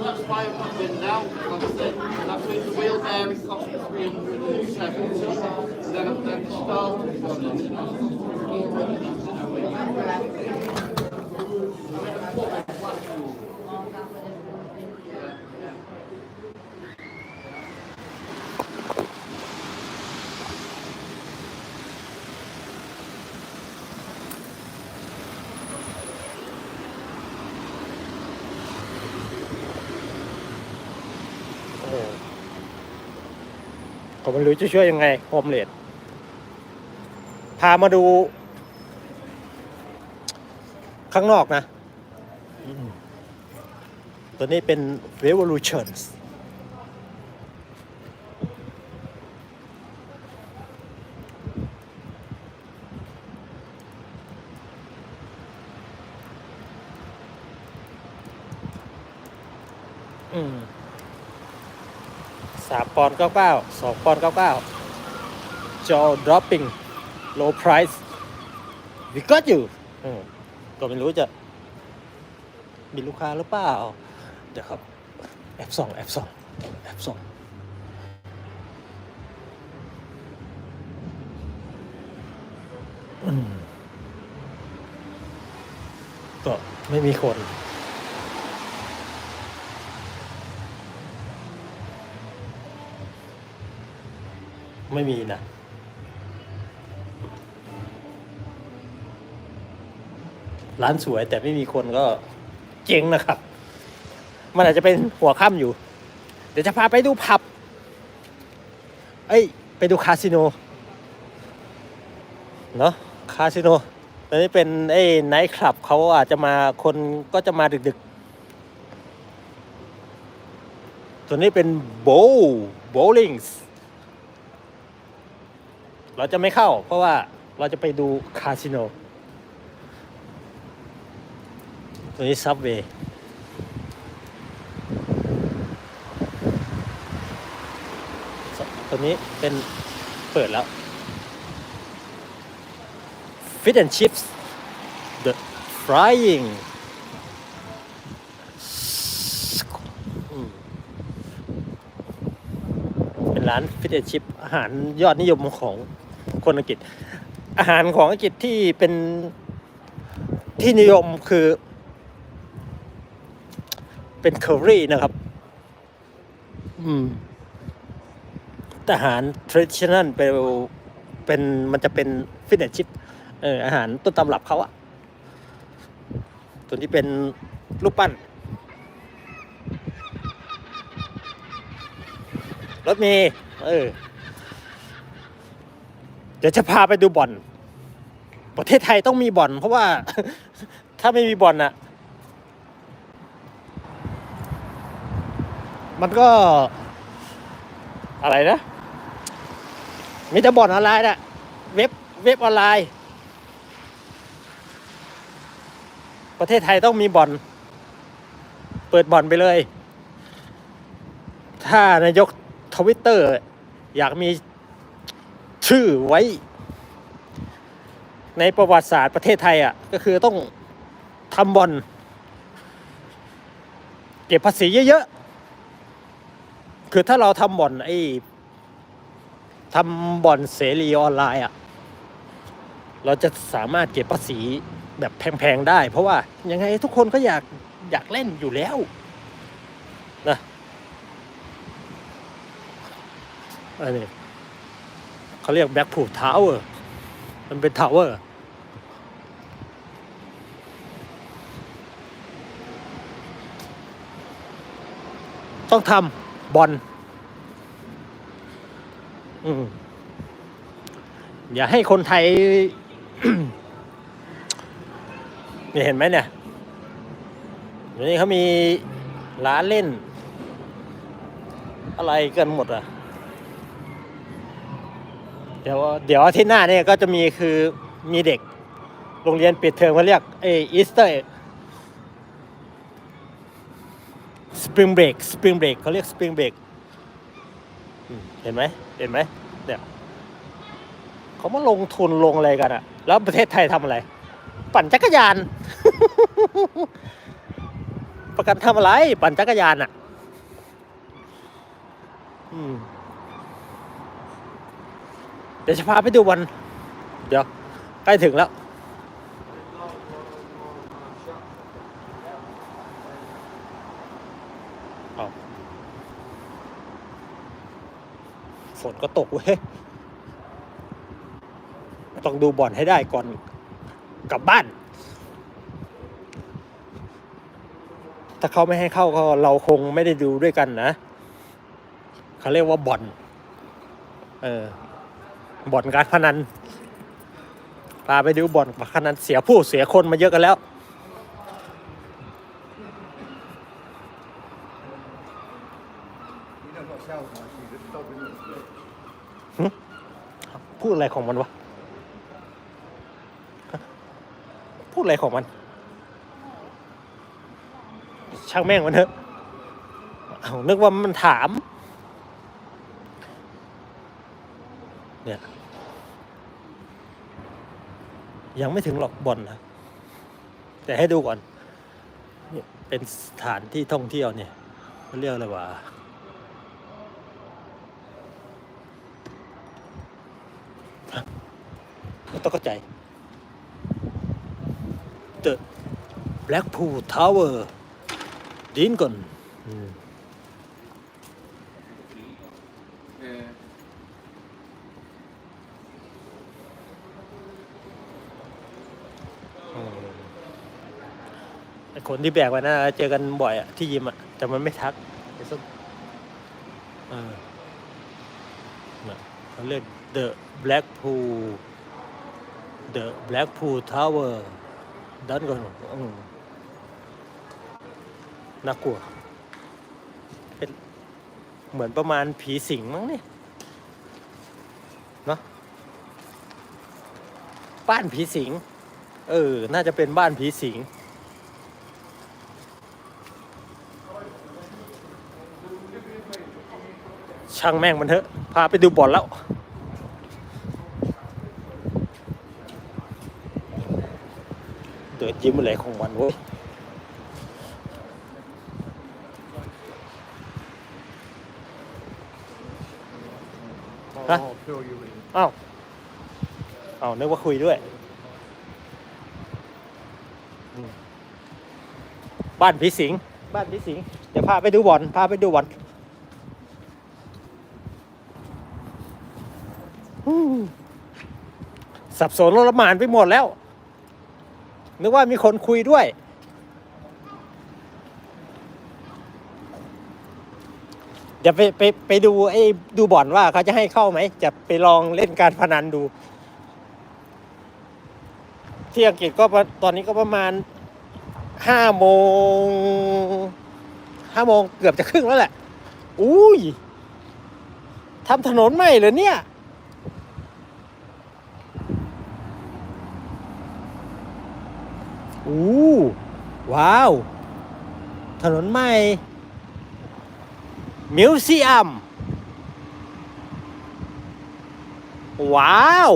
and that's why I'm not in now, like I said, and I've seen the wheelbarrow cost me 370, then I've then stalled for ผมไม่รู้จะช่วยยังไงโฮมเลดพามาดู ข้างนอกนะ ตัวนี้เป็น Revolutions อืม สามปอนด์เก้าเก้าสองปอนด์เก้าเก้าจอ dropping low price we got you ก็ไม่รู้จะ มีลูกค้าหรือเปล่า เดี๋ยวครับแอปสองแอปสองแอปสองก็ไม่มีคน ไม่มีนะร้านสวยแต่ไม่มีคนก็เจ๊งนะครับ มันอาจจะเป็นหัวค่ำอยู่ เดี๋ยวจะพาไปดูผับ เอ้ย ไปดูคาสิโน เนอะคาสิโนตอนนี้เป็นไอ้ไนท์คลับเขาอาจจะมาคนก็จะมาดึกๆ ตัวนี้เป็นโบว์โบลิ่งส์ เราจะไม่เข้า เพราะว่าเราจะไปดูคาสิโนตัวนี้ซับเวย์ตัวนี้เป็นเปิดแล้ว Fish and Chips The Frying เป็นร้าน Fish and Chip อาหารยอดนิยมของ คนอังกฤษ อาหารของอังกฤษที่เป็นที่นิยมคือ เป็นเคอรี่นะครับ อืมแต่อาหาร traditional เป็นเป็นมันจะเป็นฟิตเนสชิปเอออาหารต้นตำรับเขาอะตัวนี้เป็นรูปปั้น รถเมย์เออ เดี๋ยวจะพาไปดูบ่อน ประเทศไทยต้องมีบ่อน เพราะว่า ถ้าไม่มีบ่อนอะมันก็ อะไรนะ มีแต่บ่อนออนไลน์นะเว็บเว็บออนไลน์ ประเทศไทยต้องมีบ่อน เปิดบ่อนไปเลย ถ้านายกทวิตเตอร์ อยากมี ชื่อไว้ ในประวัติศาสตร์ประเทศไทยอะก็คือต้องทำบอนเก็บภาษีเยอะๆ คือถ้าเราทำบ่อนไอ้ทำบ่อนเสรีออนไลน์อะ เราจะสามารถเก็บภาษีแบบแพงๆ ได้ เพราะว่ายังไงทุกคนก็อยากอยากเล่นอยู่แล้วนะอันนี้ เขาเรียกแบ็กพูทาวเวอร์มันเป็นทาวเวอร์ต้องทำบอลอืมอย่าให้คนไทยนี่เห็นไหมเนี่ยเดี๋ยวนี้เขามีร้านเล่น อะไรกันหมดอะ เดี๋ยวเดี๋ยวอาที่หน้าเนี่ยก็จะมีคือมีเด็กโรงเรียนปิดเทอมเขาเรียกเออีสเตอร์สปริงเบรกสปริงเบรกเขาเรียกสปริงเบรกเห็นไหมเห็นไหมเนี่ยเขามาลงทุนลงอะไรกันอะแล้วประเทศไทยทำอะไร ปั่นจักรยาน ประกันทำอะไร ปั่นจักรยานอะอืม เดี๋ยวจะพาไปดูวัน เดี๋ยว ใกล้ถึงแล้ว ฝนก็ตกเว้ย ต้องดูบอลให้ได้ก่อนกลับบ้าน ถ้าเขาไม่ให้เข้าก็เราคงไม่ได้ดูด้วยกันนะ เขาเรียกว่าบ่อนเออ บ่อนการพนันพาไปดูบ่อนการพนันเสียผู้เสียคนมาเยอะกันแล้ว พูดอะไรของมันวะฮะพูดอะไรของมัน ช่างแม่งมันเถอะ เอานึกว่ามันถาม เนี่ย ยังไม่ถึงหรอกบอลนะแต่ให้ดูก่อนเนี่ยเป็นสถานที่ท่องเที่ยวเนี่ยเรียกอะไรวะต้องเข้าใจ The Blackpool Tower ดินก่อน Yeah. คนที่แบกไว้นะเจอกันบ่อยอะที่ยิมอะแต่มันไม่ทักไอ้ส้มเออน่ะเขาเรียก The Blackpool The Blackpool Tower ด้านก่อนน่ากลัวเป็นเหมือนประมาณผีสิงมั้งเนี่ยเนาะบ้านผีสิง เออ น่าจะเป็นบ้านผีสิง ช่างแม่งมันเถอะ พาไปดูบอลแล้ว เดินยิ้มอะไรของมันเว้ยฮะ I'll fill you in. อ้าวอ้าวนึกว่าคุยด้วยอืมบ้านผีสิงบ้านผีสิงเดี๋ยวพาไปดูบอลพาไปดูบอลอืม สับสนละหมานไปหมดแล้ว นึกว่ามีคนคุยด้วยเดี๋ยวไปไปไปดูไอ้ดูบ่อนว่าเขาจะให้เข้าไหม จะไปลองเล่นการพนันดู ที่อังกฤษก็ตอนนี้ก็ประมาณห้าโมงห้าโมงเกือบจะครึ่งแล้วแหละ อุ้ยทำถนนใหม่เหรอเนี่ย อู้ว้าว ถนนใหม่มิวเซียม ว้าว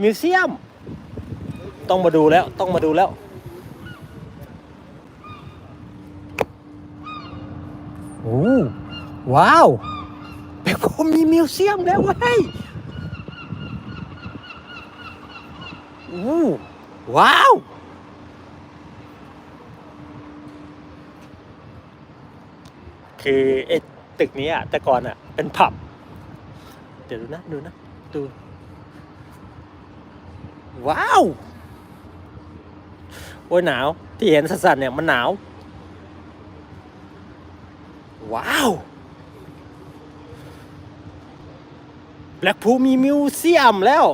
มิวเซียม ต้องมาดูแล้ว ต้องมาดูแล้ว โอ้ว้าวเบโกมีมิวเซียมแล้วเว้ยโอ้ ว้าว คือไอ้ตึกนี้อะ แต่ก่อนอะ เป็นผับ เดี๋ยวดูนะ ดูนะ ดู ว้าว โอ้ยหนาว ที่เห็นสันๆเนี่ย มันหนาว ว้าวแบล็กพูมีมิวเซียมแล้ว